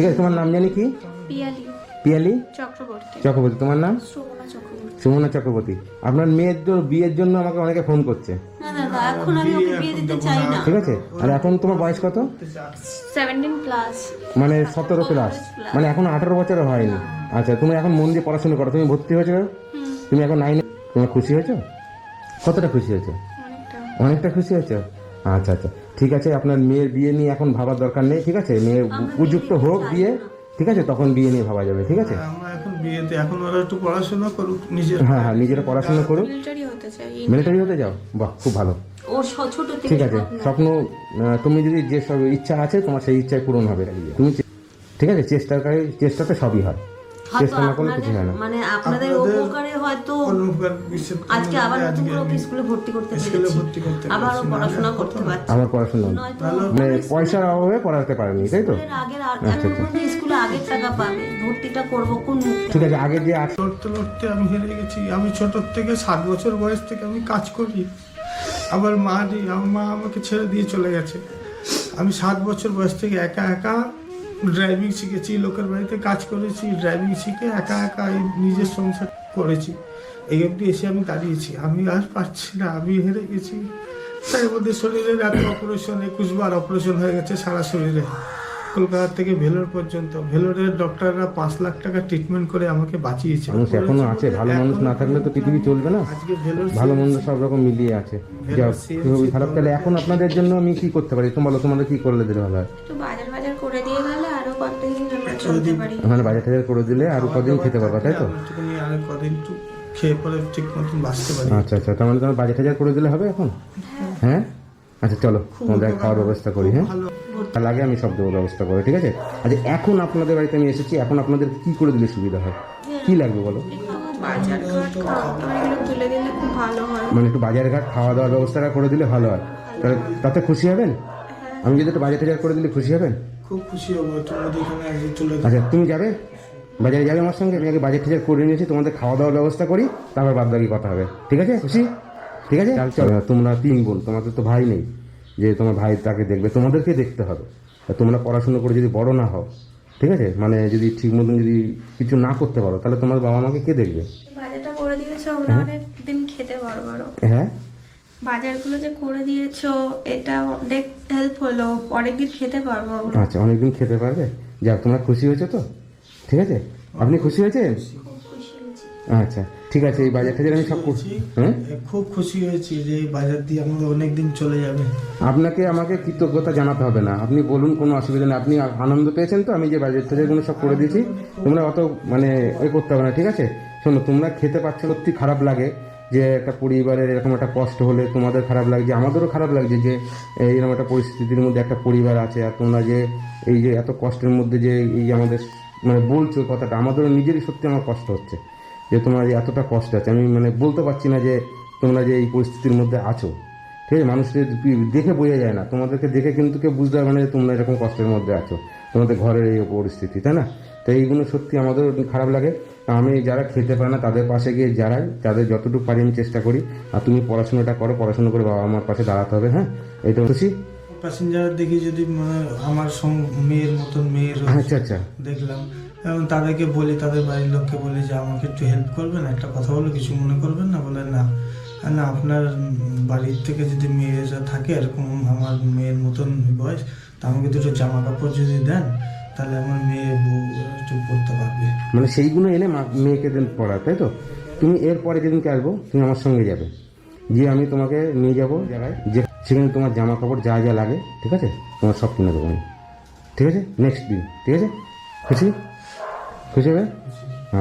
ঠিক আছে তোমার নাম জানি কি? পিয়ালি। পিয়ালি? চক্রবর্তী। চক্রবর্তী তোমার নাম? সুমনা চক্রবর্তী। আপনার মেয়ের জন্য বিয়ের জন্য আমাকে অনেকে ফোন করছে। এখন আমি ওকে বিয়ে দিতে চাই না। ঠিক আছে? আর এখন তোমার বয়স কত? মানে সতেরো প্লাস মানে এখন আঠারো বছর হয়নি। আচ্ছা তুমি এখন মন দিয়ে পড়াশোনা করো। তুমি ভর্তি হয়েছো? তুমি এখন নাইনে তোমার খুশি হয়েছো? কতটা খুশি হয়েছো? অনেকটা। অনেকটা খুশি হয়েছো? আচ্ছা আচ্ছা। ঠিক আছে আপনার মেয়ের বিয়ে নিয়ে এখন ভাবার দরকার নেই ঠিক আছে? মেয়ে উপযুক্ত হোক বিয়ে ঠিক আছে তখন বিয়ে নিয়ে ভাবা যাবে ঠিক আছে? আমরা এখন বিয়েতে এখন ওরা একটু পড়াশোনা করুক নিজের হ্যাঁ হ্যাঁ নিজেরা পড়াশোনা করুক। মিলিটারি হতে চাই মিলিটারি হতে যাও? বাহ খুব ভালো। ওর ছোট থেকে ঠিক আছে স্বপ্ন। তুমি যদি যে সব ইচ্ছা আছে তোমার সেই ইচ্ছায় পূরণ হবে। তুমি চে- ঠিক আছে চেষ্টা চেষ্টাতে সবই হয়। চেষ্টা না করলে কিছু হয় না। মানে আপনাদের উপকারে হয়তো আজকে আবার নতুন করে ওকে স্কুলে ভর্তি করতে স্কুলে পেরেছি। ভর্তি করতে পড়াশোনা করতে পারছি। আমার পড়াশোনা মানে পয়সার অভাবে পড়াতে পারেনি তাই তো? আগের আর- এখন পর্যন্ত স্কুলে আগের টাকা পাবে। ভর্তিটা করব কোন ঠিক আছে আগে যে আট লড়তে লড়তে আমি হেরে গেছি। আমি ছোটোর থেকে সাত বছর বয়স থেকে আমি কাজ করি। আবার মা দি- আমার মা আমাকে ছেড়ে দিয়ে চলে গেছে। আমি সাত বছর বয়স থেকে একা একা ড্রাইভিং শিখেছি, লোকের বাড়িতে কাজ করেছি ড্রাইভিং শিখে একা একা নিজের সংসার করেছি। এই অবধি এসে আমি দাঁড়িয়েছি। আমি আর পারছি না, আমি হেরে গেছি। তাই মধ্যে শরীরের এত অপারেশন একুশ বার অপারেশন হয়ে গেছে সারা শরীরে। কলকাতা থেকে ভেলোর পর্যন্ত ভেলোরের ডক্টররা পাঁচ লাখ টাকা ট্রিটমেন্ট করে আমাকে বাঁচিয়েছে। মানুষ এখনও আছে ভালো মানুষ না থাকলে তো পৃথিবী চলবে না। ভালো মন্দ সব রকম মিলিয়ে আছে। খুবই খারাপ তাহলে এখন আপনাদের জন্য আমি কি করতে পারি? তুমি বলো তোমাদের কি করলে দিলে ভালো হয়? একটু বাজার বাজার করে দিয়ে গেলে আরও কতদিন আমরা চলতে পারি? ওখানে বাজার টাজার করে দিলে আর কদিন খেতে পারবা তাই তো? আর কদিন খেয়ে পরে ঠিক মতন বাঁচতে পারি। আচ্ছা আচ্ছা তার মানে তোমার বাজার টাজার করে দিলে হবে এখন? হ্যাঁ? আচ্ছা চলো তোমাদের খাওয়ার ব্যবস্থা করি হ্যাঁ? তার আগে আমি সব দেবো ব্যবস্থা করে ঠিক আছে? আচ্ছা এখন আপনাদের বাড়িতে আমি এসেছি এখন আপনাদের কি করে দিলে সুবিধা হয়? কি লাগবে বলো? হয়। মানে একটু বাজার ঘাট খাওয়া দাওয়ার ব্যবস্থাটা করে দিলে ভালো হয়। তাহলে তাতে খুশি হবেন? আমি যদি একটু বাজার টাজার করে দিলে খুশি হবেন? খুব খুশি হব তোমার এখানে একদিন চলে আচ্ছা তুমি যাবে? বাজারে যাবে আমার সঙ্গে? আমি আগে বাজার টাজার করে নিয়েছি তোমাদের খাওয়া দাওয়ার ব্যবস্থা করি তারপর বাদ বাকি কথা হবে। ঠিক আছে খুশি? ঠিক আছে? চলো। তোমরা তিন বোন তোমাদের তো ভাই নেই। যে তোমার ভাই তাকে দেখবে তোমাদেরকে দেখতে হবে। তোমরা পড়াশুনো করে যদি বড় না হও ঠিক আছে? মানে যদি ঠিক মতন যদি কিছু না করতে পারো তাহলে তোমার বাবা মাকে কে দেখবে? বাজারটা করে দিয়েছ আমরা অনেক দিন খেতে পারব হ্যাঁ? বাজারগুলো যে করে দিয়েছ এটা অনেক হেল্প হলো। অনেকদিন খেতে পারব আচ্ছা অনেকদিন খেতে পারবে? যাক তোমরা খুশি হয়েছো তো? ঠিক আছে? আপনি খুশি হয়েছেন? আচ্ছা ঠিক আছে এই বাজার টাজার আমি সব করছি। হ্যাঁ খুব খুশি হয়েছি যে এই বাজার দিয়ে আমাদের অনেক দিন চলে যাবে। আপনাকে আমাকে কৃতজ্ঞতা জানাতে হবে না। আপনি বলুন কোনো অসুবিধা নেই। আপনি আনন্দ পেয়েছেন তো? আমি যে বাজেট টাজারগুলো সব করে দিয়েছি তোমরা অত মানে এ করতে হবে না ঠিক আছে? শোনো তোমরা খেতে পাচ্ছ সত্যি খারাপ লাগে যে একটা পরিবারের এরকম একটা কষ্ট হলে তোমাদের খারাপ লাগছে আমাদেরও খারাপ লাগছে যে এইরকম একটা পরিস্থিতির মধ্যে একটা পরিবার আছে আর তোমরা যে এই যে এত কষ্টের মধ্যে যে এই যে আমাদের মানে বলছো কথাটা আমাদেরও নিজেরই সত্যি আমার কষ্ট হচ্ছে। যে তোমার এতটা কষ্ট আছে। আমি মানে বলতে পারছি না যে তোমরা যে এই পরিস্থিতির মধ্যে আছো। ঠিক আছে? মানুষকে দেখে বোঝা যায় না। তোমাদেরকে দেখে কিন্তু কেউ বুঝতে পারবে না যে তোমরা এরকম কষ্টের মধ্যে আছো। তোমাদের ঘরের এই পরিস্থিতি তাই না? তো এইগুলো সত্যি আমাদের খারাপ লাগে। তা আমি যারা খেতে পারে না তাদের পাশে গিয়ে যারাই তাদের যতটুকু পারি আমি চেষ্টা করি। আর তুমি পড়াশোনাটা করো পড়াশোনা করে বাবা মার পাশে দাঁড়াতে হবে হ্যাঁ? এই তো খুশি? প্যাসেঞ্জার দেখি যদি মানে আমার মেয়ের মতন মেয়ের আচ্ছা আচ্ছা। দেখলাম। এবং তাদেরকে বলি, তাদের বাড়ির লোককে বলি যে, আমাকে একটু হেল্প করবেন, একটা কথা বলে, কিছু মনে করবেন না? বলে, না। না, আপনার বাড়ির থেকে যদি মেয়েরা থাকে, এরকম আমার মেয়ের মতন বয়স, তা আমাকে দুটো জামা কাপড় যদি দেন, তাহলে আমার মেয়ে বউ একটু পড়তে পারবে। মানে সেইগুলো এনে মেয়েকে দেন পড়া, তাই তো? তুমি এরপরে যেদিনকে আসব, তুমি আমার সঙ্গে যাবে। গিয়ে আমি তোমাকে নিয়ে যাব যে সেখানে তোমার জামা কাপড় যা যা লাগে, ঠিক আছে? তোমার সব কিনে দেবো আমি। ঠিক আছে? নেক্সট দিন, ঠিক আছে? খুশি? খুশি হবে?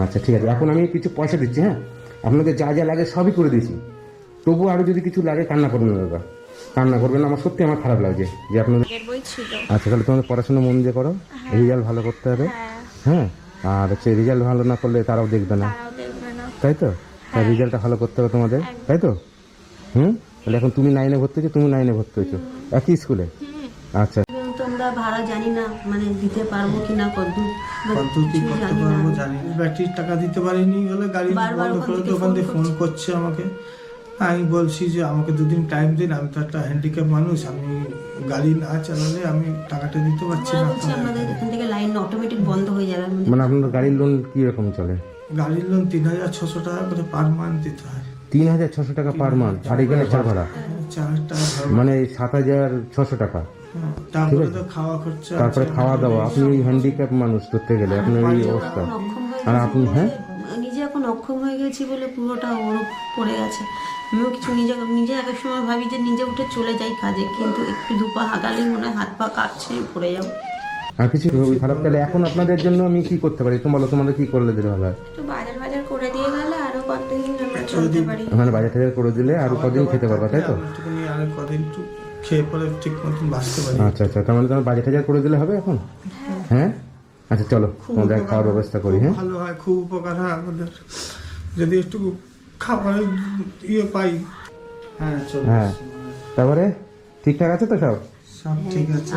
আচ্ছা ঠিক আছে। এখন আমি কিছু পয়সা দিচ্ছি হ্যাঁ? আপনাদের যা যা লাগে সবই করে দিয়েছি। তবু আরও যদি কিছু লাগে কান্না করবেন না দাদা। কান্না করবেন আমার সত্যি আমার খারাপ লাগছে যে আপনাদের আচ্ছা তাহলে তোমাদের পড়াশোনা মন দিয়ে করো। রেজাল্ট ভালো করতে হবে। হ্যাঁ। হ্যাঁ? আর হচ্ছে রেজাল্ট ভালো না করলে তারাও দেখবে না। না। তাই তো? তার রেজাল্টটা ভালো করতে হবে তোমাদের। তাই তো? হুম? তাহলে এখন তুমি নাইনে ভর্তি হয়েছো তুমি নাইনে ভর্তি হয়েছো। একই স্কুলে আচ্ছা। কিন্তু আমরা ভাড়া জানি না মানে দিতে পারব কিনা কত কত কি করতে পারব জানি না। ব্যাটারির টাকা দিতে পারিনি বলে গাড়ি বন্ধ করে তো ওখান থেকে ফোন করছে আমাকে। আমি বলছি যে আমাকে দুদিন টাইম দিন আমি তো একটা হ্যান্ডিক্যাপ মানুষ আমি গাড়ি না চালালে আমি টাকাটা দিতে পারছি না আপনাদের এখান। থেকে লাইন অটোমেটিক বন্ধ হয়ে যাবে। মানে আপনার গাড়ির লোন কি রকম চলে? গাড়ির লোন তিন হাজার ছশো টাকা করে পার মান্থ দিতে হয়। তিন হাজার ছশো টাকা পার মান্থ আর এখানে চার ভাড়া? চার টাকা মানে সাত হাজার ছশো টাকা। হ্যাঁ, তারপরে তো খাওয়া খরচা তারপরে খাওয়া দাওয়া আপনি ওই হ্যান্ডিক্যাপ মানুষ করতে গেলে আপনার এই অবস্থা। আর আপনি হ্যাঁ? নিজে এখন অক্ষম হয়ে গেছি বলে পুরোটা ওর পড়ে গেছে। আমিও কিছু নিজে নিজে এক এক সময় ভাবি যে নিজে উঠে চলে যাই কাজে কিন্তু একটু দুপা হাগালেই মনে হয় হাত পা কাটছে পড়ে যাব। আর কিছু খারাপ তাহলে এখন আপনাদের জন্য আমি কি করতে পারি? তুমি বলো তোমাদের কি করলে দিলে ভালো হয়? একটু বাজার বাজার করে দিয়ে গেলে আরও কতদিন আমরা চলতে পারি। ওখানে বাজার টাজার করে দিলে আরও কদিন খেতে পারবা তাই তো? আর কদিন একটু খেয়ে পরে ঠিক মতন বাঁচতে পারি। আচ্ছা আচ্ছা তার মানে তোমার বাজার টাজার করে দিলে হবে এখন? হ্যাঁ। আচ্ছা চলো তোমাদের খাওয়ার ব্যবস্থা করি হ্যাঁ? ভালো হয় খুব উপকার হয় আমাদের। যদি একটু খাবারের ইয়ে পাই। হ্যাঁ চলো। হ্যাঁ। তারপরে ঠিকঠাক আছে তো সব? সব ঠিক আছে।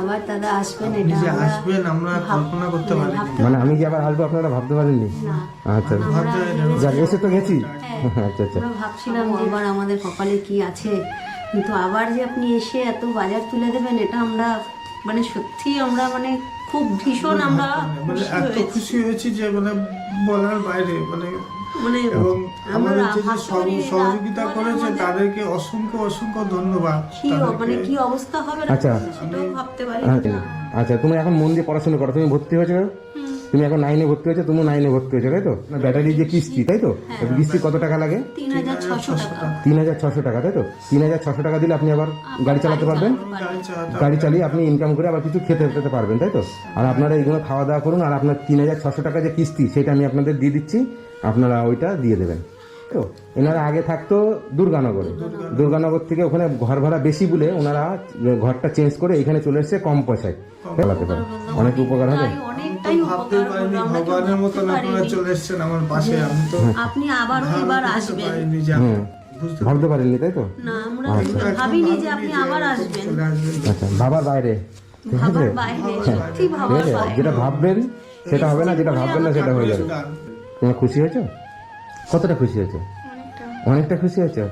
আবার দাদা আসবেন আপনি যে আসবেন আমরা কল্পনা করতে পারিনি। মানে আমি যে আবার আসব আপনারা ভাবতে পারেননি? আচ্ছা। যাক এসে তো গেছি। আচ্ছা আচ্ছা। ভাবছিলাম এবার আমাদের কপালে কি আছে? কিন্তু আবার যে আপনি এসে এত বাজার তুলে দেবেন এটা আমরা মানে সত্যি আমরা মানে খুব ভীষণ আমরা মানে এত খুশি হয়েছি যে মানে বলার বাইরে মানে মানে এবং আমরা আমাদের যে সহযোগিতা করেছে তাদেরকে অসংখ্য অসংখ্য ধন্যবাদ কি মানে কি অবস্থা হবে আচ্ছা। সেটাও ভাবতে পারি আচ্ছা আচ্ছা তুমি এখন মন দিয়ে পড়াশোনা করো তুমি ভর্তি হয়েছো তুমি এখন নাইনে ভর্তি হয়েছো তুমি নাইনে ভর্তি হয়েছো তাই তো না ব্যাটারির যে কিস্তি তাই তো কিস্তি কত টাকা লাগে? তিন হাজার ছশো টাকা। তিন হাজার ছশো টাকা তাই তো তিন হাজার ছশো টাকা দিলে আপনি আবার গাড়ি চালাতে পারবেন? গাড়ি চালিয়ে আপনি ইনকাম করে আবার কিছু খেতে খেতে পারবেন তাই তো আর আপনারা এইগুলো খাওয়া দাওয়া করুন আর আপনার তিন হাজার ছশো টাকা যে কিস্তি সেটা আমি আপনাদের দিয়ে দিচ্ছি। আপনারা ওইটা দিয়ে দেবেন। তো? এনারা আগে থাকতো দুর্গানগরে। দুর্গানগর। থেকে ওখানে ঘর ভাড়া বেশি বলে ওনারা ঘরটা চেঞ্জ করে এখানে চলে এসেছে কম পয়সায়। চালাতে পারে। অনেক উপকার হবে। ভাবতে উপকার পারিনি হলো। আমরা কেউ ভগবানের বুঝতে মতন আপনারা পারিনি। চলে এসেছেন আমার পাশে আমি তো আপনি আবারও এবার আসবেন। ভাবতে পারেননি তাই তো? না আমরা পারিনি। ভাবিনি যে আপনি আবার আসবেন। আচ্ছা বাবার ঠিক আছে? বাইরে যেটা ভাববেন সেটা হবে না যেটা ভাববেন না সেটা হয়ে যাবে। তোমার খুশি হয়েছো? কতটা খুশি হয়েছে? অনেকটা। অনেকটা খুশি হয়েছে?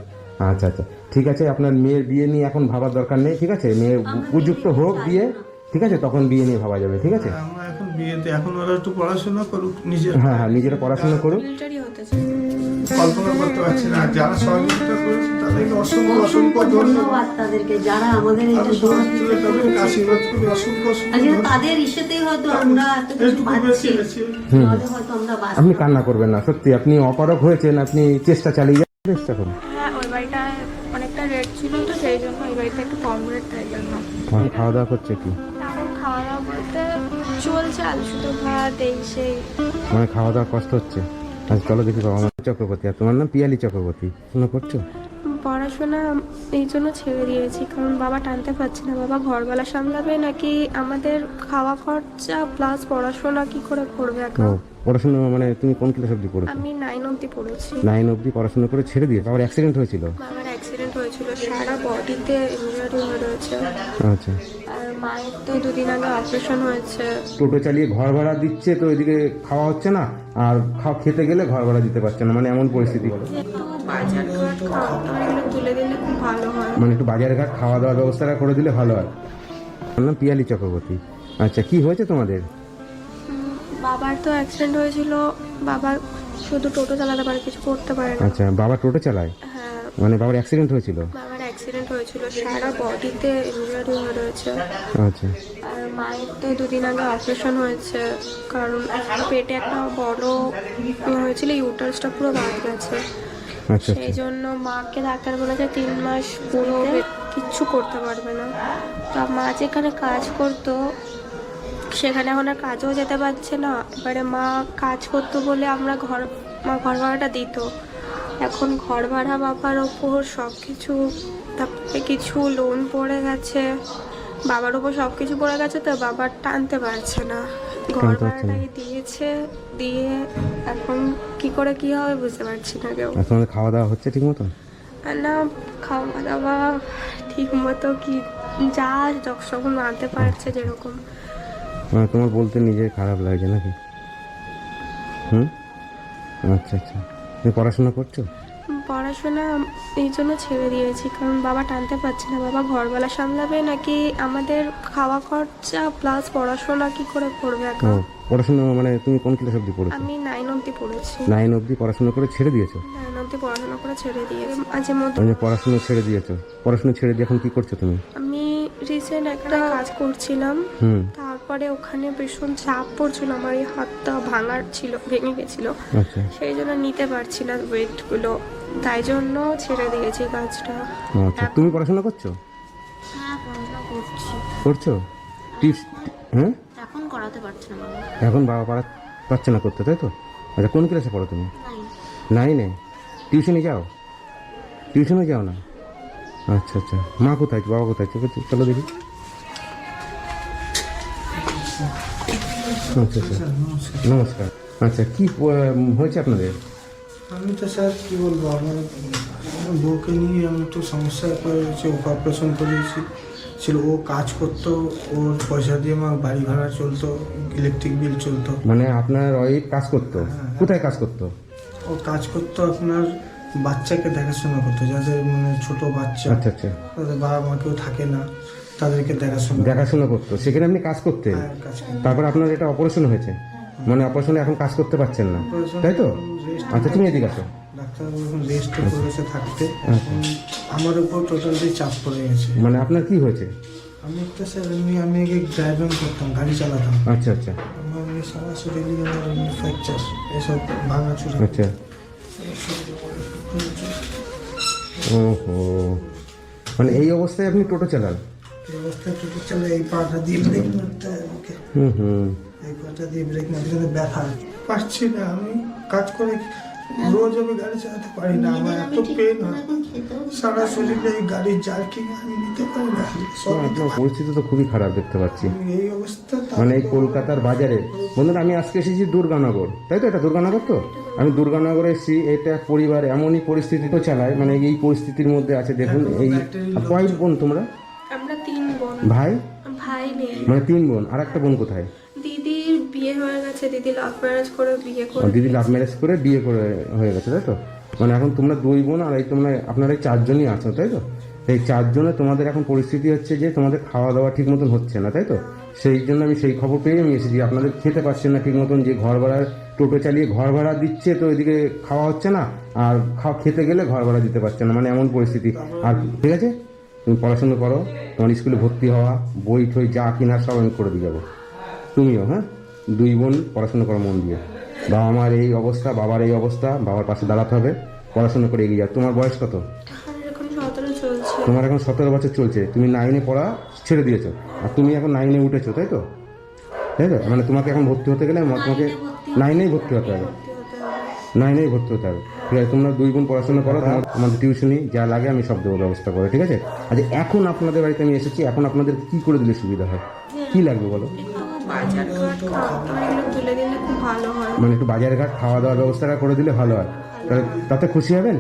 আচ্ছা আচ্ছা। ঠিক আছে আপনার মেয়ের বিয়ে নিয়ে এখন ভাবার দরকার নেই ঠিক আছে? মেয়ে উপযুক্ত হোক বিয়ে ঠিক আছে? তখন বিয়ে নিয়ে ভাবা যাবে ঠিক আছে? এখন বিয়েতে এখন ওরা একটু পড়াশোনা করুক নিজের। হ্যাঁ হ্যাঁ নিজেরা পড়াশোনা করুক। মিলিটারি হতে চাই। কল্পনা করতে পারছি না। যারা সহযোগিতা করেছে তাদেরকে অসংখ্য অসংখ্য ধন্যবাদ। তাদেরকে যারা আমাদের এই আমি যে সমাজ তুলে তাদেরকে আশীর্বাদ করি অসংখ্য অসংখ্য আজকে তাদের ইসেতেই হয়তো আমরা এত কিছু পাচ্ছি হয়তো আমরা আপনি কান্না করবেন না সত্যি আপনি অপারক হয়েছেন আপনি চেষ্টা চালিয়ে যান চেষ্টা করুন। হ্যাঁ ওই বাড়িটা অনেকটা রেট ছিল তো সেই জন্য এই বাড়িটা একটু কম রেট তাই জন্য। খাওয়া দাওয়া করছে কি? খাওয়া দাওয়া বলতে চলছে আলু শুধু ভাত এই সেই। মানে খাওয়া দাওয়া কষ্ট হচ্ছে। আচ্ছা চলো দেখি বাবা চক্রবর্তী আর তোমার নাম পিয়ালি চক্রবর্তী। শোনা করছ? পড়াশোনা এই জন্য ছেড়ে দিয়েছি কারণ বাবা টানতে পারছে না। বাবা ঘরবেলা সামলাবে নাকি আমাদের খাওয়া খরচা প্লাস পড়াশোনা কি করে করবে এখন পড়াশোনা মানে তুমি কোন ক্লাস অব্দি পড়েছো? আমি নাইন অবধি পড়েছি। নাইন অবধি পড়াশোনা করে ছেড়ে দিয়ে আবার অ্যাক্সিডেন্ট হয়েছিল? বাবার অ্যাক্সিডেন্ট হয়েছিল সারা বডিতে ইঞ্জুরি হয়ে রয়েছে। আচ্ছা। মায়ের তো দুদিন আগে অপারেশন হয়েছে। টোটো চালিয়ে ঘর ভাড়া দিচ্ছে তো এদিকে খাওয়া হচ্ছে না আর খাওয়া খেতে গেলে ঘর ভাড়া দিতে পারছে না মানে এমন পরিস্থিতি। বাজার ঘাট খাওয়া দাওয়া তুলে দিলে খুব ভালো হয় মানে একটু বাজার ঘাট খাওয়া দাওয়ার ব্যবস্থাটা করে দিলে ভালো হয়। নাম পিয়ালি চক্রবর্তী। আচ্ছা কি হয়েছে তোমাদের? বাবার তো অ্যাক্সিডেন্ট হয়েছিল বাবা শুধু টোটো চালাতে পারে কিছু করতে পারে না। আচ্ছা বাবা টোটো চালায়? হ্যাঁ। মানে বাবার অ্যাক্সিডেন্ট হয়েছিল? বাবার অ্যাক্সিডেন্ট হয়েছিল। সারা বডিতে ইঞ্জুরি হয়ে রয়েছে। আচ্ছা। আর মায়ের তো দুদিন আগে অপারেশন হয়েছে। কারণ পেটে একটা বড় ইয়ে হয়েছিল ইউটার্সটা পুরো বাদ গেছে। আচ্ছা সেই আচ্ছা জন্য মাকে ডাক্তার বলেছে তিন মাস পুরো কিচ্ছু করতে পারবে না। তা মা যেখানে কাজ করতো সেখানে এখন আর কাজও যেতে পারছে না। এবারে মা কাজ করতো বলে আমরা ঘর মা ঘর ভাড়াটা দিত। এখন ঘর ভাড়া বাবার ওপর সব কিছু তারপরে কিছু লোন পড়ে গেছে। বাবার ওপর সব কিছু পড়ে গেছে তো বাবার টানতে পারছে না। ঘর। ভাড়াটাই দিয়েছে দিয়ে এখন কি করে কি হবে বুঝতে পারছি না কেউ। তোমাদের খাওয়া দাওয়া হচ্ছে ঠিক মতো না খাওয়া দাওয়া ঠিক মতো কি যা যখন আনতে পারছে যেরকম। মানে তোমার বলতে নিজের খারাপ লাগছে নাকি? হুম? আচ্ছা আচ্ছা। তুমি পড়াশোনা করছ? পড়াশোনা এই জন্য ছেড়ে দিয়েছি কারণ বাবা টানতে পারছে না। বাবা ঘরবেলা সামলাবে নাকি আমাদের খাওয়া খরচা প্লাস পড়াশোনা কি করে করবে একা? পড়াশোনা মানে তুমি কোন ক্লাস অবধি পড়েছো? আমি নাইন অব্দি পড়েছি। নাইন অবধি পড়াশোনা করে ছেড়ে দিয়েছ? নাইন অব্দি পড়াশোনা করে ছেড়ে দিয়ে মাঝে মধ্যে মানে পড়াশোনা ছেড়ে দিয়েছ। পড়াশোনা ছেড়ে দিয়ে এখন কি করছ তুমি? আমি রিসেন্ট একটা কাজ করছিলাম। তারপরে ওখানে ভীষণ চাপ পড়ছিল আমার এই হাতটা ভাঙার ছিল ভেঙে গেছিল। আচ্ছা। সেই জন্য নিতে পারছি না ওয়েটগুলো তাই জন্য ছেড়ে দিয়েছি কাজটা। আচ্ছা তুমি পড়াশোনা করছ? হ্যাঁ করছি। টিপস হ্যাঁ? এখন করাতে পারছি না। এখন বাবা পারা পাচ্ছে না করতে তাই তো? আচ্ছা কোন ক্লাসে পড়ো তুমি? নাই নাইনে? টিউশনে যাও? টিউশনে যাও না? আচ্ছা আচ্ছা। মা কোথায়? বাবা কোথায়? চলো দেখি। আচ্ছা আচ্ছা। নমস্কার। আচ্ছা কি হয়েছে আপনাদের? আমি তো স্যার কি বলব আমার বউকে নিয়ে আমি একটু সমস্যায় পড়েছি ওকে অপারেশন করিয়েছি। ছিল ও কাজ করতো ওর পয়সা দিয়ে আমার বাড়ি ভাড়া চলতো ইলেকট্রিক বিল চলতো। মানে আপনার ওয়াইফ কাজ করতো? কোথায় কাজ করতো? ও কাজ করতো আপনার বাচ্চাকে দেখাশোনা করতো যাদের মানে ছোট বাচ্চা। আচ্ছা আচ্ছা। তাদের বাবা মা কেউ থাকে না তাদেরকে দেখাশোনা দেখাশোনা করতো। সেখানে আপনি কাজ করতেন? হ্যাঁ, কাজ তারপর আপনার এটা অপারেশন হয়েছে? মানে অপারেশনে এখন কাজ করতে পারছেন না। তাই তো? আচ্ছা তুমি এদিকে আসো। করেছে থাকতে। আচ্ছা। আমার উপর টোটালি চাপ পড়ে গেছে। মানে আপনার কি হয়েছে? আমি একটা স্যার এমনি আমি আগে ড্রাইভিং করতাম গাড়ি চালাতাম। আচ্ছা আচ্ছা। আমার এই সরাসরি আমার ফ্র্যাকচার এসব ভাঙাচুরা। আচ্ছা। ওহো। মানে এই অবস্থায় আপনি টোটো চালান? এই অবস্থায় টোটো চালে এই পাটা দিয়ে মারতে হুম হুম। দিয়ে ব্রেক মারতে গেলে ব্যথা। পারছি না আমি। কাজ করে রোজ আমি গাড়ি চালাতে পারি না। আমার এত পেন হয়। সারা শরীরে এই গাড়ির জার্কিং আমি নিতে পারি না। পরিস্থিতি তো খুবই খারাপ দেখতে পাচ্ছি। এই অবস্থা মানে এই কলকাতার বাজারে। বন্ধুরা আমি আজকে এসেছি দুর্গানগর। তাই তো এটা দুর্গানগর তো? আমি দুর্গানগরে এসেছি। এটা পরিবার এমনই পরিস্থিতি তো চালায়। মানে এই পরিস্থিতির মধ্যে আছে দেখুন এই আর কয় বোন তোমরা? আমরা তিন বোন। ভাই? ভাই নেই মানে তিন বোন। আর একটা বোন কোথায়? বিয়ে হয়ে গেছে দিদি লাভ ম্যারেজ করে বিয়ে করে দিদি লাভ ম্যারেজ করে বিয়ে করে হয়ে গেছে তাই তো? মানে এখন তোমরা দুই বোন আর এই তোমরা আপনারা এই চারজনই আছো তাই তো? এই চারজনে তোমাদের এখন পরিস্থিতি হচ্ছে যে তোমাদের খাওয়া দাওয়া ঠিক মতন হচ্ছে না তাই তো? সেই জন্য আমি সেই খবর পেয়ে আমি এসেছি আপনাদের খেতে পাচ্ছেন না ঠিক মতন যে ঘর ভাড়া টোটো চালিয়ে ঘর ভাড়া দিচ্ছে তো এদিকে খাওয়া হচ্ছে না আর খাওয়া খেতে গেলে ঘর ভাড়া দিতে পারছে না মানে এমন পরিস্থিতি। আর ঠিক আছে? তুমি পড়াশোনা করো তোমার স্কুলে ভর্তি হওয়া বই ঠই যা কিনা সব আমি করে দিয়ে যাব। তুমিও হ্যাঁ? দুই বোন পড়াশোনা করো মন দিয়ে। বাবা মার এই অবস্থা বাবার এই অবস্থা বাবার পাশে দাঁড়াতে হবে পড়াশোনা করে এগিয়ে যাও। তোমার বয়স কত? তোমার এখন সতেরো বছর চলছে। তুমি নাইনে পড়া ছেড়ে দিয়েছ। আর তুমি এখন নাইনে উঠেছো তাই তো? তাই তো? মানে তোমাকে এখন ভর্তি হতে গেলে তোমাকে নাইনেই ভর্তি হতে হবে। নাইনেই ভর্তি হতে হবে। ঠিক আছে তোমরা দুই বোন পড়াশোনা করো তোমার আমাদের টিউশনি যা লাগে আমি সব দেবো ব্যবস্থা করে ঠিক আছে? আচ্ছা এখন আপনাদের বাড়িতে আমি এসেছি এখন আপনাদের কি করে দিলে সুবিধা হয়? কি লাগবে বলো? বাজার এগুলো তুলে দিলে খুব ভালো হয়। মানে একটু বাজার ঘাট খাওয়া দাওয়ার ব্যবস্থাটা করে দিলে ভালো হয়। তাহলে তাতে খুশি হবেন?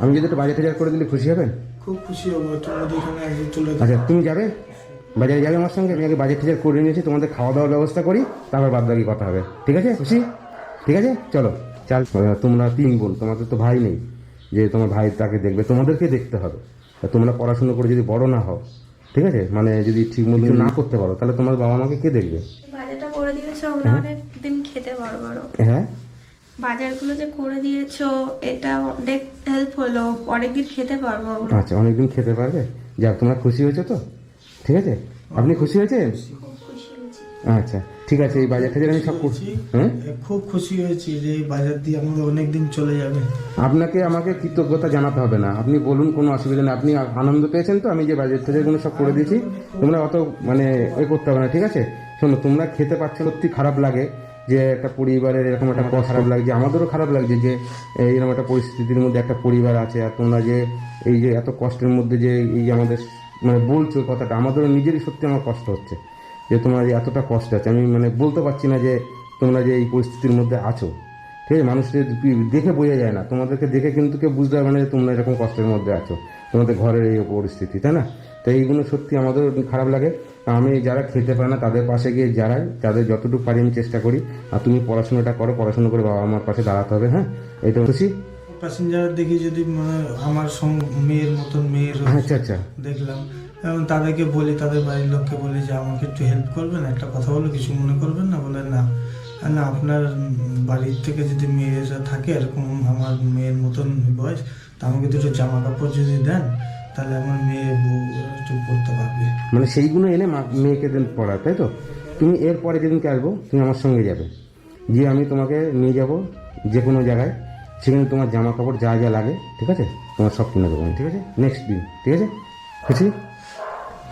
আমি যদি একটু বাজার টাজার করে দিলে খুশি হবেন? খুব খুশি হব তোমার এখানে একদিন তুলে আচ্ছা তুমি যাবে? বাজারে যাবে আমার সঙ্গে? আমি আগে বাজার টাজার করে নিয়েছি তোমাদের খাওয়া দাওয়ার ব্যবস্থা করি তারপর বাদ বাকি কথা হবে। ঠিক আছে খুশি? ঠিক আছে? চলো চাল। তোমরা তিন বোন তোমাদের তো ভাই নেই। যে তোমার ভাই তাকে দেখবে তোমাদেরকে দেখতে হবে। তোমরা পড়াশুনো করে যদি বড় না হও ঠিক আছে? মানে যদি ঠিক মতো না করতে পারো তাহলে তোমার বাবা মাকে কে দেখবে? দিয়েছ অনেক দিন খেতে পারব আরও। হ্যাঁ। বাজারগুলো যে করে দিয়েছ এটা অনেক হেল্প হলো। অনেকদিন খেতে পারব আচ্ছা অনেকদিন খেতে পারবে? যাক তোমরা খুশি হয়েছো তো? ঠিক আছে? আপনি খুশি হয়েছেন? আচ্ছা ঠিক আছে এই বাজার টাজার আমি সব করছি হ্যাঁ খুব খুশি হয়েছি যে এই বাজার দিয়ে আমাদের অনেক দিন চলে যাবে। আপনাকে আমাকে কৃতজ্ঞতা জানাতে হবে না। আপনি বলুন কোনো অসুবিধা নেই। আপনি আনন্দ পেয়েছেন তো? আমি যে বাজার টাজারগুলো সব করে দিয়েছি। তোমরা অত মানে এ করতে হবে না ঠিক আছে? শোনো তোমরা খেতে পাচ্ছ সত্যি খারাপ লাগে যে একটা পরিবারের এরকম একটা খারাপ লাগছে আমাদেরও খারাপ লাগছে যে এইরকম একটা পরিস্থিতির মধ্যে একটা পরিবার আছে আর তোমরা যে এই যে এত কষ্টের মধ্যে যে এই যে আমাদের মানে বলছো কথাটা আমাদেরও নিজেরই সত্যি আমার কষ্ট হচ্ছে যে তোমার এতটা কষ্ট আছে। আমি মানে বলতে পারছি না যে তোমরা যে এই পরিস্থিতির মধ্যে আছো। ঠিক আছে মানুষকে দেখে বোঝা যায় না। তোমাদেরকে দেখে কিন্তু কেউ বুঝতে পারবে না যে তোমরা এরকম কষ্টের মধ্যে আছো তোমাদের ঘরের এই পরিস্থিতি তাই না? তো এইগুলো সত্যি আমাদের খারাপ লাগে। আমি যারা খেতে পারে না তাদের পাশে গিয়ে যারাই তাদের যতটুকু পারি আমি চেষ্টা করি। আর তুমি পড়াশোনাটা করো পড়াশোনা করে বাবা আমার পাশে দাঁড়াতে হবে হ্যাঁ? এটা খুশি? প্যাসেঞ্জার দেখি যদি মানে আমার সঙ্গ- মেয়ের মতন মেয়ের আচ্ছা আচ্ছা। দেখলাম। এবং তাদেরকে বলি তাদের বাড়ির লোককে বলি যে আমাকে একটু হেল্প করবেন একটা কথা বলো কিছু মনে করবেন না? বলে না। না আপনার বাড়ির থেকে যদি মেয়েরা থাকে এরকম আমার মেয়ের মতন বয়স তা আমাকে দুটো জামা কাপড় যদি দেন তাহলে আমার মেয়ে পারবে। মানে সেইগুলো এনে মা- মেয়েকে দিন পড়া তাই তো? তুমি এর পরে যেদিনকে আসব, তুমি আমার সঙ্গে যাবে। গিয়ে আমি তোমাকে নিয়ে যাব যে কোনো জায়গায়। সেখানে তোমার জামা কাপড় যা যা লাগে, ঠিক আছে? তোমার সব কিনে দেবো ঠিক আছে? নেক্সট দিন, ঠিক আছে? খুশি?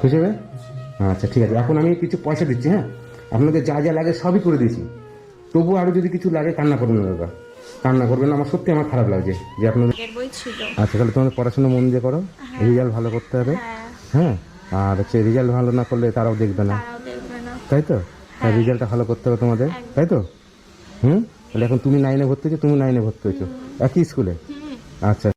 খুশি হবে? আচ্ছা ঠিক আছে। এখন আমি কিছু পয়সা দিচ্ছি হ্যাঁ? আপনাদের যা যা লাগে সবই করে দিয়েছি। তবু আরও যদি কিছু লাগে কান্না করবেন দাদা। কান্না করবেন না আমার সত্যি আমার খারাপ লাগছে যে আপনাদের আচ্ছা তাহলে তোমাদের পড়াশোনা মন দিয়ে করো। রেজাল্ট ভালো করতে হবে। হ্যাঁ। হ্যাঁ? আর হচ্ছে রেজাল্ট ভালো না করলে তারাও দেখবে না। তারাও দেখবে না। তাই তো? তাই রেজাল্টটা ভালো করতে হবে তোমাদের। তাই তো? হুম? তাহলে এখন তুমি নাইনে ভর্তি হয়েছো তুমি নাইনে ভর্তি হয়েছো। একই স্কুলে আচ্ছা।